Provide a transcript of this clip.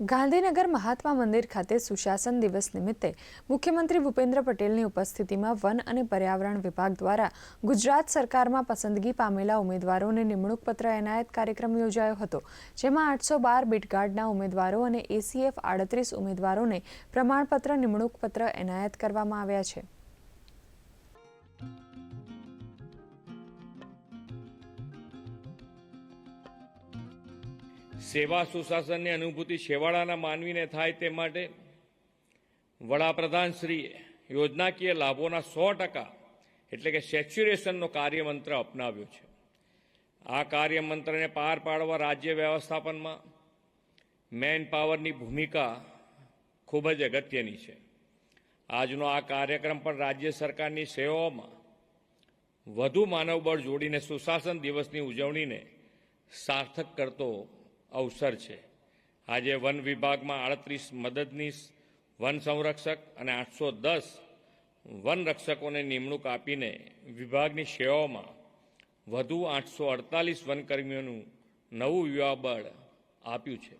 ગાંધીનગર મહાત્મા મંદિર ખાતે સુશાસન દિવસ નિમિત્તે મુખ્યમંત્રી ભૂપેન્દ્ર પટેલની ઉપસ્થિતિમાં વન અને પર્યાવરણ વિભાગ દ્વારા ગુજરાત સરકારમાં પસંદગી પામેલા ઉમેદવારોને નિમણૂક પત્ર એનાયત કાર્યક્રમ યોજાયો હતો, જેમાં આઠસો બાર બીટગાર્ડના ઉમેદવારો અને એસીએફ આડત્રીસ ઉમેદવારોને પ્રમાણપત્ર નિમણૂક પત્ર એનાયત કરવામાં આવ્યા છે. સેવા સુશાસનની અનુભૂતિ છેવાડાના માનવીને થાય તે માટે વડાપ્રધાનશ્રીએ યોજનાકીય લાભોના સો ટકા એટલે કે સેચ્યુરેશનનો કાર્યમંત્ર અપનાવ્યો છે. આ કાર્યમંત્રને પાર પાડવા રાજ્ય વ્યવસ્થાપનમાં મેન પાવરની ભૂમિકા ખૂબ જ અગત્યની છે. આજનો આ કાર્યક્રમ પણ રાજ્ય સરકારની સેવાઓમાં વધુ માનવબળ જોડીને સુશાસન દિવસની ઉજવણીને સાર્થક કરતો અવસર છે. આજે વન વિભાગમાં આડત્રીસ મદદનીશ, વન સંરક્ષક અને આઠસો દસ વન રક્ષકોને નિમણૂક આપીને વિભાગની સેવાઓમાં વધુ આઠસો અડતાલીસ વનકર્મીઓનું નવું યુવા બળ આપ્યું છે.